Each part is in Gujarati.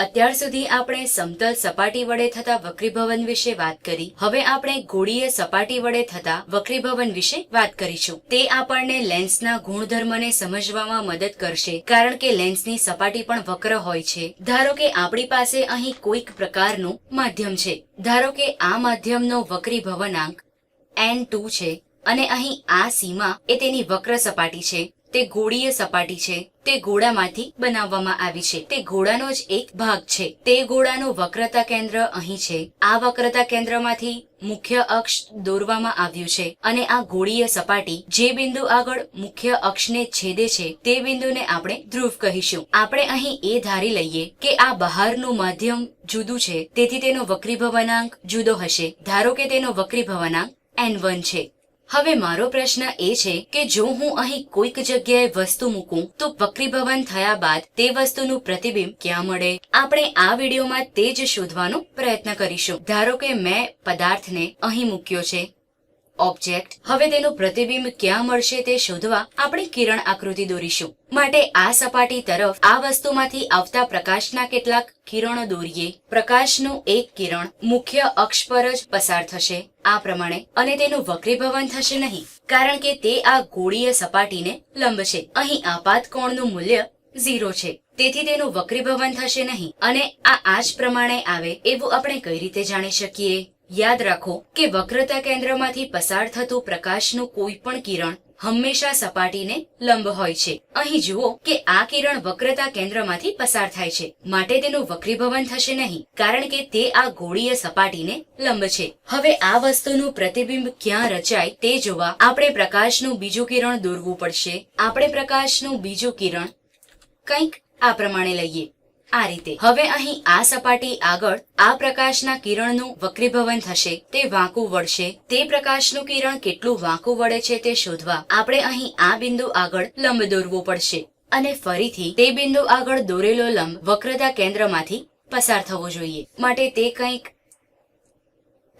અત્યાર સુધી આપણે સમતલ સપાટી વડે થતા વક્રીભવન વિશે વાત કરી. હવે આપણે ગોળીય સપાટી વડે થતા વક્રીભવન વિશે વાત કરીશું. તે આપણને લેન્સના ગુણધર્મને સમજવામાં મદદ કરશે, કારણ કે લેન્સની સપાટી પણ વક્ર હોય છે. ધારો કે આપણી પાસે અહીં કોઈક પ્રકારનું માધ્યમ છે. ધારો કે આ માધ્યમનો વક્રીભવનાંક એન ટુ છે, અને અહીં આ સીમા એ તેની વક્ર સપાટી છે. તે ગોળીય સપાટી છે. તે ગોળામાંથી બનાવવામાં આવી છે. તે ગોળાનો જ એક ભાગ છે. તે ગોળાનું વક્રતા કેન્દ્ર અહીં છે. આ વક્રતા કેન્દ્રમાંથી મુખ્ય અક્ષ દોરવામાં આવ્યું છે અને આ ગોળીય સપાટી જે બિંદુ આગળ મુખ્ય અક્ષને છેદે છે તે બિંદુને આપણે ધ્રુવ કહીશું. આપણે અહીં એ ધારી લઈએ કે આ બહારનું માધ્યમ જુદું છે. તેથી તેનો વક્રીભવનાંક જુદો હશે. ધારો કે તેનો વક્રીભવનાંક એન વન છે. હવે મારો પ્રશ્ન એ છે કે જો હું અહીં કોઈક જગ્યાએ વસ્તુ મૂકું, તો વક્રીભવન થયા બાદ તે વસ્તુનું પ્રતિબિંબ ક્યાં મળે? આપણે આ વિડીયોમાં તે જ શોધવાનો પ્રયત્ન કરીશું. ધારો કે મેં પદાર્થને અહીં મૂક્યો છે. ઓબ્જેક્ટ. હવે તેનું પ્રતિબિંબ ક્યાં મળશે તે શોધવા આપણે કિરણ આકૃતિ દોરીશું. માટે આ સપાટી તરફ આ વસ્તુમાંથી આવતા પ્રકાશના કેટલાક કિરણો દોરીએ. પ્રકાશનું એક કિરણ મુખ્ય અક્ષ પર જ પસાર થશે. આ પ્રમાણે અને તેનું વક્રીભવન થશે નહીં, કારણ કે તે આ ગોળીય સપાટીને લંબ છે અહીં આપાત કોણનું મૂલ્ય ઝીરો છે. તેથી તેનું વક્રીભવન થશે નહીં. અને આ આજ પ્રમાણે આવે એવું આપણે કઈ રીતે જાણી શકીએ? યાદ રાખો કે વક્રતા કેન્દ્રમાંથી પસાર થતું પ્રકાશનું કોઈ પણ કિરણ હંમેશા સપાટીને લંબ હોય છે. અહીં જુઓ કે આ કિરણ વક્રતા કેન્દ્રમાંથી પસાર થાય છે. માટે તેનું વક્રીભવન થશે નહીં, કારણ કે તે આ ગોળીય સપાટીને લંબ છે. હવે આ વસ્તુનું પ્રતિબિંબ ક્યાં રચાય તે જોવા આપણે પ્રકાશનું બીજું કિરણ દોરવું પડશે. આપણે પ્રકાશનું બીજું કિરણ કંઈક આ પ્રમાણે લઈએ. આ રીતે. હવે અહીં આ સપાટી આગળ આ પ્રકાશના કિરણનું વક્રીભવન થશે, તે વાંકું વળશે. તે પ્રકાશનું કિરણ કેટલું વાંકું વળે છે તે શોધવા આપણે અહીં આ બિંદુ આગળ લંબ દોરવું પડશે. અને ફરીથી તે બિંદુ આગળ દોરેલો લંબ વક્રતા કેન્દ્રમાંથી પસાર થવો જોઈએ. માટે તે કંઈક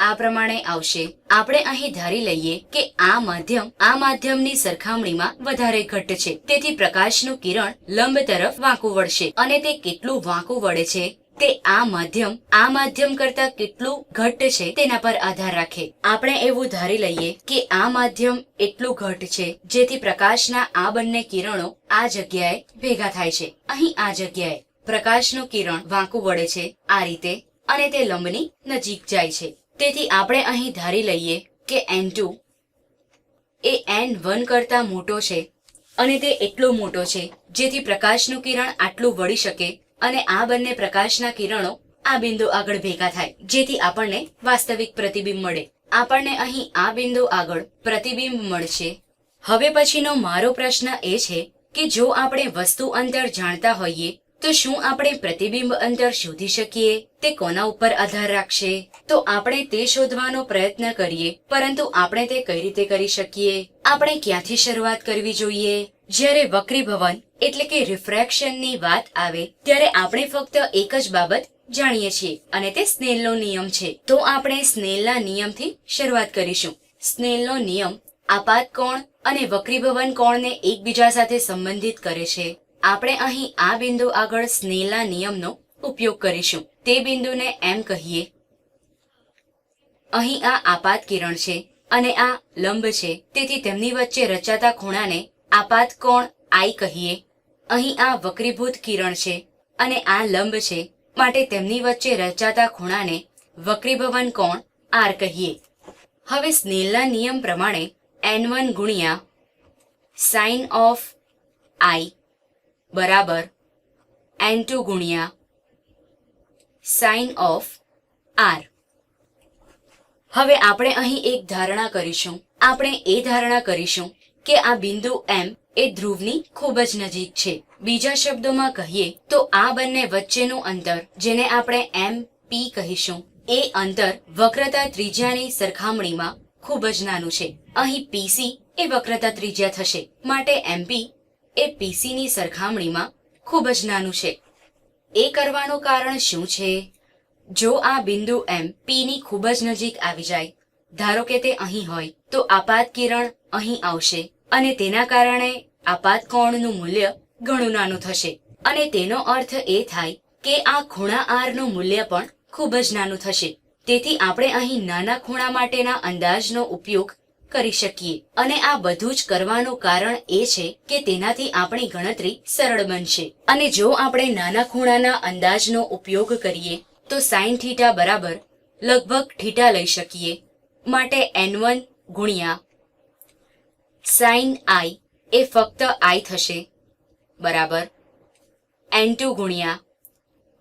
આ પ્રમાણે આવશે. આપણે અહીં ધારી લઈએ કે આ માધ્યમ, આ માધ્યમની સરખામણીમાં વધારે ઘટ્ટ છે. તેથી પ્રકાશનું કિરણ લંબ તરફ વાંકું વળશે. અને તે કેટલું વાંકું વળે છે? તે આ માધ્યમ આ માધ્યમ કરતા કેટલું ઘટ્ટ છે તેના પર આધાર રાખે. આપણે એવું ધારી લઈએ કે આ માધ્યમ એટલું ઘટ્ટ છે, જેથી પ્રકાશના આ બંને કિરણો આ જગ્યાએ ભેગા થાય છે. અહીં આ જગ્યાએ પ્રકાશનું કિરણ વાંકું વળે છે આ રીતે, અને તે લંબની નજીક જાય છે. તેથી આપણે અહીં ધારી લઈએ કે એન ટુ એ એન વન કરતાં મોટો છે અને તે એટલો મોટો છે, જેથી પ્રકાશનું કિરણ આટલું વળી શકે અને આ બંને પ્રકાશના કિરણો આ બિંદુ આગળ ભેગા થાય, જેથી આપણને વાસ્તવિક પ્રતિબિંબ મળે. આપણને અહીં આ બિંદુ આગળ પ્રતિબિંબ મળશે. હવે પછીનો મારો પ્રશ્ન એ છે કે જો આપણે વસ્તુ અંતર જાણતા હોઈએ તો શું આપણે પ્રતિબિંબ અંતર શોધી શકીએ? તે કોના ઉપર આધાર રાખશે? તો આપણે તે શોધવાનો પ્રયત્ન કરીએ, પરંતુ આપણે તે કઈ રીતે કરી શકીએ? આપણે ક્યાંથી શરૂઆત કરવી જોઈએ? જ્યારે વક્રીભવન, એટલે કે રિફ્રેક્શનની વાત આવે, ત્યારે આપણે ફક્ત એક જ બાબત જાણીએ છીએ, અને તે સ્નેલનો નિયમ છે. તો આપણે સ્નેલના નિયમથી શરૂઆત કરીશું. સ્નેલનો નિયમ આપાત કોણ અને વક્રીભવન કોણને એકબીજા સાથે સંબંધિત કરે છે. આપણે અહીં આ બિંદુ આગળ સ્નેલના નિયમનો ઉપયોગ કરીશું. તે બિંદુને એમ કહીએ. અહીં આ આપાત કિરણ છે અને આ લંબ છે. તેથી તેમની વચ્ચે રચાતા ખૂણાને આપાત કોણ આઈ કહીએ. અહીં આ વક્રીભૂત કિરણ છે અને આ લંબ છે. માટે તેમની વચ્ચે રચાતા ખૂણાને વક્રીભવન કોણ આર કહીએ. હવે સ્નેલના નિયમ પ્રમાણે એન વન ગુણ્યા સાઇન ઓફ આઈ. બરાબર. એન ટુ ગુણ્યા સાઇન ઓફ આર હવે આપણે અહીં એક ધારણા કરીશું. આપણે એ ધારણા કરીશું કે આ બિંદુ એમ એ ધ્રુવની ખૂબ જ નજીક છે. બીજા શબ્દોમાં કહીએ તો આ બંને વચ્ચેનું અંતર, જેને આપણે એમ પી કહીશું, એ અંતર વક્રતા ત્રિજ્યાની સરખામણીમાં ખૂબ જ નાનું છે. અહીં પીસી એ વક્રતા ત્રિજ્યા થશે. માટે એમપી એ પીસીની સરખામણીમાં ખૂબ જ નાનું છે. એ કરવાનું કારણ શું છે? જો આ બિંદુ એમ પીની ખૂબ જ નજીક આવી જાય, ધારો કે તે અહીં હોય, તો આપાત કિરણ અહીં આવશે અને તેના કારણે આપાત કોણનું મૂલ્ય ઘણું નાનું થશે. અને તેનો અર્થ એ થાય કે આ ખૂણા આરનું મૂલ્ય પણ ખૂબ જ નાનું થશે. તેથી આપણે અહીં નાના ખૂણા માટેના અંદાજનો ઉપયોગ કરી શકીએ. અને આ બધું જ કરવાનું કારણ એ છે કે તેનાથી આપણી ગણતરી સરળ બનશે. અને જો આપણે નાના ખૂણાના અંદાજનો ઉપયોગ કરીએ, તો સાઈન થીટા બરાબર લગભગ થીટા લઈ શકીએ. માટે એન વન ગુણ્યા સાઈન આઈ એ ફક્ત આઈ થશે. બરાબર. એન ટુ ગુણ્યા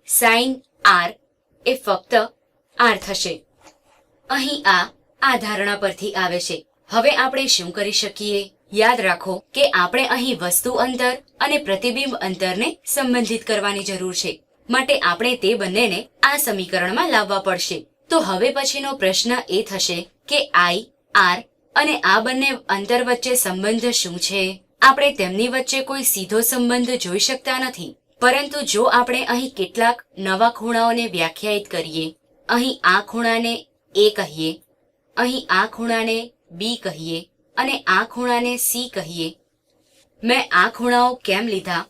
સાઈન આર એ ફક્ત આર થશે. અહીં આ આ ધારણા પરથી આવે છે. હવે આપણે શું કરી શકીએ? યાદ રાખો કે આપણે અહીં વસ્તુ અંતર અને પ્રતિબિંબ અંતરને સંબંધિત કરવાની જરૂર છે. માટે આપણે તે બંનેને આ સમીકરણમાં લાવવા પડશે. તો હવે પછીનો પ્રશ્ન એ થશે કે આઈ, આર અને આ બંને અંતર વચ્ચે સંબંધ શું છે? આપણે તેમની વચ્ચે કોઈ સીધો સંબંધ જોઈ શકતા નથી. પરંતુ જો આપણે અહીં કેટલાક નવા ખૂણાઓને વ્યાખ્યાયિત કરીએ, અહીં આ ખૂણાને એ કહીએ, અહીં આ ખૂણાને બી કહીએ અને આ ખૂણાને સી કહીએ. મેં આ ખૂણાઓ કેમ લીધા?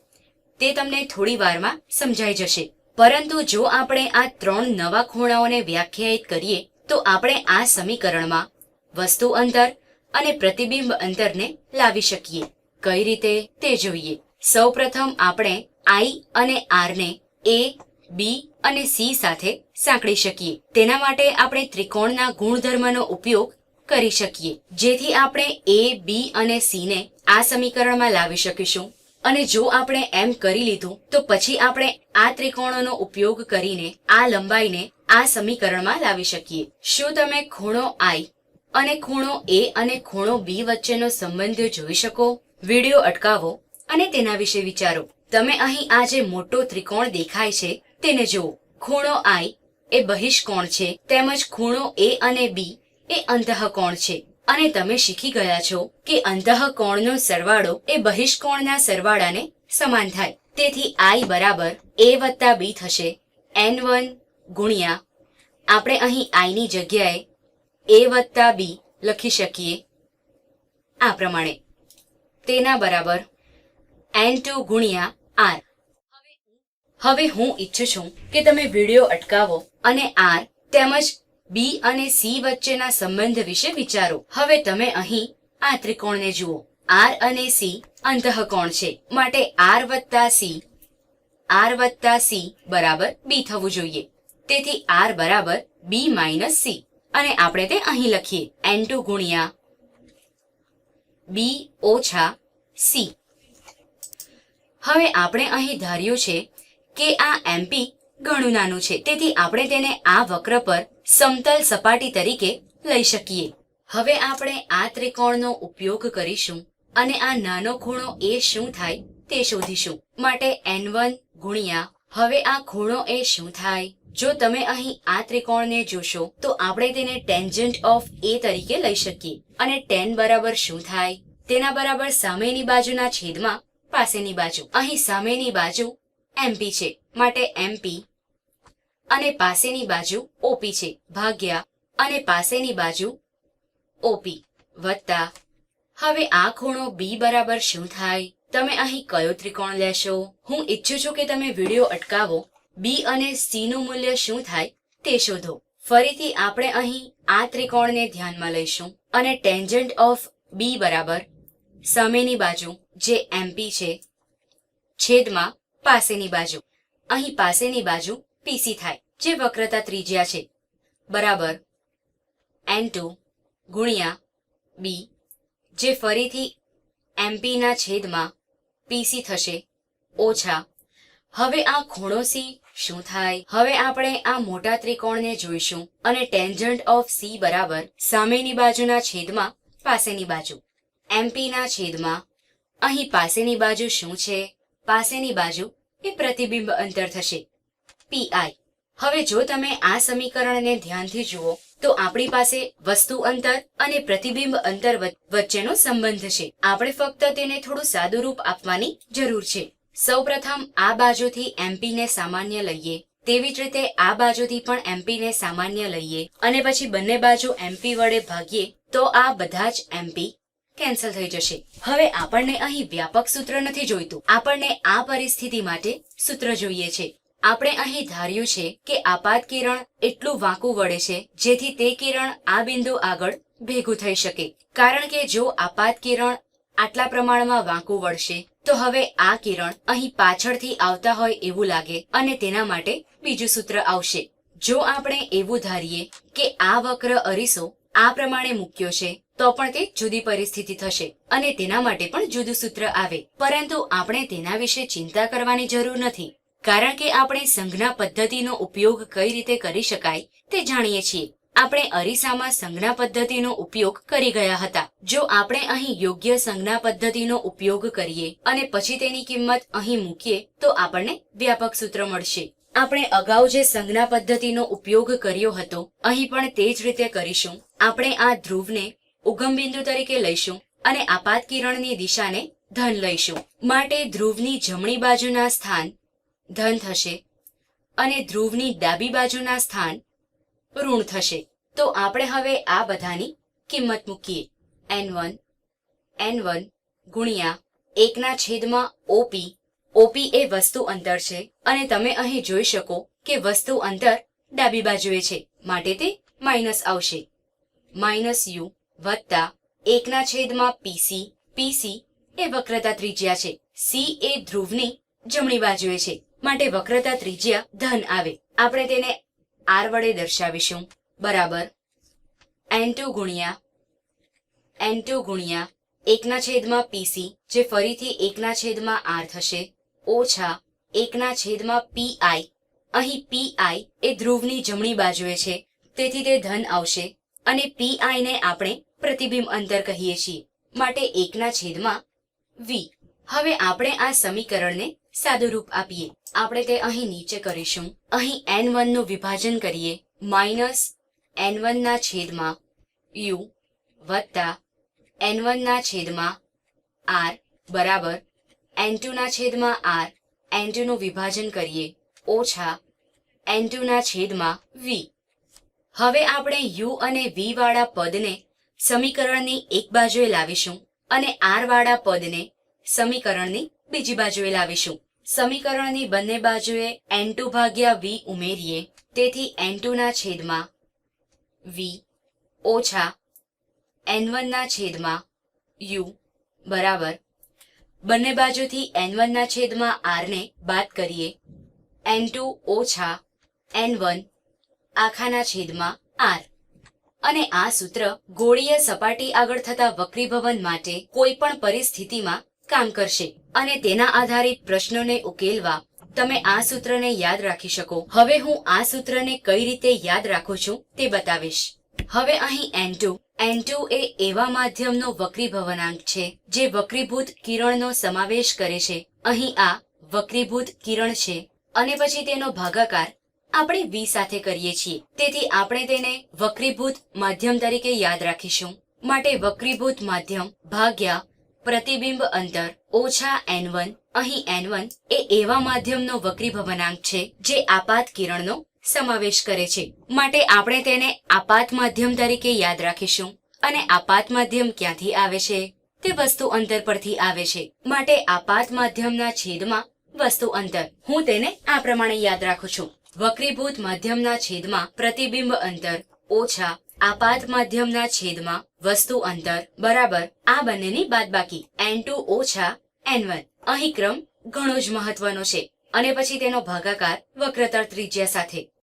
તે તમને થોડી વારમાં સમજાઈ જશે. પરંતુ જો આપણે આ ત્રણ નવા ખૂણાઓને વ્યાખ્યાયિત કરીએ, તો આપણે આ સમીકરણમાં વસ્તુ અંતર અને પ્રતિબિંબ અંતરને લાવી શકીએ. કઈ રીતે? તે જોઈએ. સૌપ્રથમ આપણે આઈ અને આર ને એ, બી અને સી સાથે સાંકળી શકીએ. તેના માટે આપણે ત્રિકોણના ગુણધર્મનો ઉપયોગ કરી શકીએ. જેથી આપણે એ બી અને સી ને આ સમીકરણમાં લાવી શકીશું. અને જો આપણે એમ કરી લીધું, તો પછી આપણે આ ત્રિકોણોનો ઉપયોગ કરીને આ લંબાઈને આ સમીકરણમાં લાવી શકીએ. શું તમે ખૂણો આઈ અને ખૂણો એ અને ખૂણો બી વચ્ચેનો સંબંધ જોઈ શકો? વિડિયો અટકાવો અને તેના વિશે વિચારો. તમે અહીં આ જે મોટો ત્રિકોણ દેખાય છે, તેને જુઓ. ખૂણો આઈ એ બહિષ્કોણ છે, તેમજ ખૂણો એ અને બી એ અંતઃકોણ છે. અને તમે શીખી ગયા છો કે અંતઃકોણનો સરવાળો એ બહિષ્કોણના સરવાળાને સમાન થાય. તેથી આઈ બરાબર એ વત્તા બી થશે. એન વન ગુણ્યા આપણે અહીં આઈની જગ્યાએ એ વત્તા બી લખી શકીએ. આ પ્રમાણે. તેના બરાબર એન ટુ ગુણ્યા આર. હવે હું ઈચ્છું છું કે તમે વીડિયો અટકાવો અને આર તેમજ બી અને સી વચ્ચેના સંબંધ વિશે વિચારો. હવે તમે અહીં આ ત્રિકોણને જુઓ. આર અને સી અંતઃકોણ છે. માટે આર વત્તા સી, આર વત્તા સી બરાબર બી થવું જોઈએ. તેથી આર બરાબર બી માઇનસ સી. અને આપણે તે અહીં લખીએ. એન ટુ ગુણ્યા બી ઓછા સી. હવે આપણે અહીં ધાર્યું છે કે આ એમપી ઘણું નાનું છે. તેથી આપણે તેને આ વક્ર પર સમતલ સપાટી તરીકે લઈ શકીએ. હવે આપણે આ ત્રિકોણનો ઉપયોગ કરીશું અને આ નાનો ખૂણો એ શું થાય તે શોધીશું. માટે એન વન ગુણ્યા, હવે આ ખૂણો એ શું થાય? જો તમે અહીં આ ત્રિકોણને જોશો, તો આપણે તેને ટેન્જન્ટ ઓફ એ તરીકે લઈ શકીએ. અને ટેન બરાબર શું થાય? તેના બરાબર સામેની બાજુના છેદમાં પાસેની બાજુ. અહીં સામેની બાજુ એમપી છે. માટે એમપી અને પાસેની બાજુ ઓપી છે. ભાગ્યા. અને પાસેની બાજુ ઓપી વત્તા. હવે આ ખૂણો બી બરાબર શું થાય? તમે અહીં કયો ત્રિકોણ લેશો? હું ઈચ્છું છું કે તમે વીડિયો અટકાવો. બી અને સી નું મૂલ્ય શું થાય તે શોધો. ફરીથી આપણે અહીં આ ત્રિકોણને ધ્યાનમાં લઈશું. અને ટેન્જન્ટ ઓફ બી બરાબર સામેની બાજુ, જે એમપી છે, છેદમાં પાસેની બાજુ. અહીં પાસેની બાજુ પીસી થાય, જે વક્રતા ત્રિજ્યા છે. બરાબર. એન ટુ ગુણ્યા બી, જે ફરીથી એમપીના છેદમાં પીસી થશે, ઓછા. હવે આ ખૂણો સી શું થાય? હવે આપણે આ મોટા ત્રિકોણને જોઈશું અને ટેન્જન્ટ ઓફ સી બરાબર સામેની બાજુના છેદમાં પાસેની બાજુ. એમપીના છેદમાં અહીં પાસેની બાજુ શું છે? પાસેની બાજુ એ પ્રતિબિંબ અંતર થશે. પીઆઈ હવે જો તમે આ સમીકરણને ધ્યાનથી જુઓ, તો આપણી પાસે વસ્તુ અંતર અને પ્રતિબિંબ અંતર વચ્ચેનો સંબંધ છે. આપણે ફક્ત તેને થોડું સાદુરૂપ આપવાની જરૂર છે. સૌપ્રથમ આ બાજુથી એમપી ને સામાન્ય લઈએ. તેવી જ રીતે આ બાજુથી પણ એમપી ને સામાન્ય લઈએ. અને પછી બંને બાજુ એમપી વડે ભાગીએ, તો આ બધા જ એમપી કેન્સલ થઈ જશે. હવે આપણને અહીં વ્યાપક સૂત્ર નથી જોઈતું. આપણને આ પરિસ્થિતિ માટે સૂત્ર જોઈએ છે. આપણે અહીં ધાર્યું છે કે આપાત કિરણ એટલું વાંકું વળે છે, જેથી તે કિરણ આ બિંદુ આગળ ભેગું થઈ શકે. કારણ કે જો આપાત કિરણ આટલા પ્રમાણમાં વાંકું વળશે, તો હવે આ કિરણ અહીં પાછળથી આવતા હોય એવું લાગે અને તેના માટે બીજું સૂત્ર આવશે. જો આપણે એવું ધારીએ કે આ વક્ર અરીસો આ પ્રમાણે મૂક્યો છે, તો પણ તે જુદી પરિસ્થિતિ થશે અને તેના માટે પણ જુદું સૂત્ર આવે. પરંતુ આપણે તેના વિશે ચિંતા કરવાની જરૂર નથી. કારણ કે આપણે સંજ્ઞા પદ્ધતિનો ઉપયોગ કઈ રીતે કરી શકાય તે જાણીએ છીએ. આપણે અરીસામાં સંજ્ઞા પદ્ધતિનો ઉપયોગ કરી ગયા હતા. જો આપણે અહીં યોગ્ય સંજ્ઞા પદ્ધતિનો ઉપયોગ કરીએ અને પછી તેની કિંમત અહીં મૂકીએ, તો આપણને વ્યાપક સૂત્ર મળશે. આપણે અગાઉ જે સંજ્ઞા પદ્ધતિનો ઉપયોગ કર્યો હતો, અહીં પણ તે જ રીતે કરીશું. આપણે આ ધ્રુવને ઉગમબિંદુ તરીકે લઈશું અને આપાત કિરણની દિશાને ધન લઈશું. માટે ધ્રુવની જમણી બાજુના સ્થાન ધન થશે અને ધ્રુવની ડાબી બાજુના સ્થાન ઋણ થશે. તો આપણે હવે આ બધાની કિંમત મૂકીએ. એન વન એન વન ગુણ્યા એકના છેદમાં ઓપી. ઓપી એ વસ્તુ અંતર છે અને તમે અહીં જોઈ શકો કે વસ્તુ અંતર ડાબી બાજુએ છે. માટે તે માઇનસ આવશે. માઇનસ યુ વત્તા એકના છેદમાં પીસી પીસી એ વક્રતા ત્રિજ્યા છે. સી એ ધ્રુવની જમણી બાજુએ છે. માટે વક્રતા ત્રિજ્યા ધન આવે. આપણે તેને આર વડે દર્શાવીશું. બરાબર. એન ટુ ગુણ્યા એન ટુ ગુણ્યા એકના છેદમાં પીસી જે ફરીથી એકના છેદમાં આર થશે. ઓછા એકના છેદમાં પીઆઈ અહીં પીઆઈ એ ધ્રુવની જમણી બાજુએ છે. તેથી તે ધન આવશે. અને પીઆઈ ને આપણે પ્રતિબિંબ અંતર કહીએ છીએ. માટે એકના છેદમાં વી. હવે આપણે આ સમીકરણને સાદું રૂપ આપીએ. આપણે તે અહીં નીચે કરીશું. અહીં એન વનનું વિભાજન કરીએ. માઇનસ એન વન ના છેદમાં યુ વત્તા એન વન ના છેદમાં આર બરાબર એન ટુ ના છેદમાં આર એન ટુ નું વિભાજન કરીએ. ઓછા એન ટુ ના છેદમાં વી હવે આપણે યુ અને વી વાળા પદને સમીકરણની એક બાજુએ લાવીશું અને આર વાળા પદને સમીકરણની બીજી બાજુએ લાવીશું. સમીકરણની બંને બાજુએ એન ટુ ભાગ્યા વી ઉમેરીએ. તેથી એન ટુના છેદમાં વી ઓછા એન વનના છેદમાં યુ બરાબર. બંને બાજુથી એન વનના છેદમાં આર ને બાદ કરીએ. એન ટુ ઓછા એન વન આખાના છેદમાં આર અને આ સૂત્ર ગોળીય સપાટી આગળ થતા વક્રીભવન માટે કોઈ પણ પરિસ્થિતિમાં કામ કરશે. અને તેના આધારિત પ્રશ્નોને ઉકેલવા તમે આ સૂત્રને યાદ રાખી શકો. હવે હું આ સૂત્રને કઈ રીતે યાદ રાખું છું તે બતાવીશ. હવે અહીં એન ટુ એન ટુ એ એવા માધ્યમનો વક્રીભવનાંક છે, જે વક્રીભૂત કિરણનો સમાવેશ કરે છે. અહીં આ વક્રીભૂત કિરણ છે અને પછી તેનો ભાગાકાર આપણે વી સાથે કરીએ છીએ. તેથી આપણે તેને વક્રીભૂત માધ્યમ તરીકે યાદ રાખીશું. માટે વક્રીભૂત માધ્યમ ભાગ્યા પ્રતિબિંબ અંતર ઓછા એન વન અહીં એન વન એ એવા માધ્યમનો વક્રીભવનાંક છે જે આપાત કિરણનો સમાવેશ કરે છે. માટે આપણે તેને આપાત માધ્યમ તરીકે યાદ રાખીશું. અને આપાત માધ્યમ ક્યાંથી આવે છે? તે વસ્તુ અંતર પરથી આવે છે. માટે આપાત માધ્યમના છેદમાં વસ્તુ અંતર. હું તેને આ પ્રમાણે યાદ રાખું છું. વક્રીભૂત માધ્યમના છેદમાં પ્રતિબિંબ અંતર ઓછા આપાત માધ્યમના છેદમાં વસ્તુ અંતર બરાબર આ બંનેની બાદબાકી એન ટુ ઓછા એન વન અહીં ક્રમ ઘણો જ મહત્વનો છે અને પછી તેનો ભાગાકાર વક્રતર ત્રિજ્યા સાથે.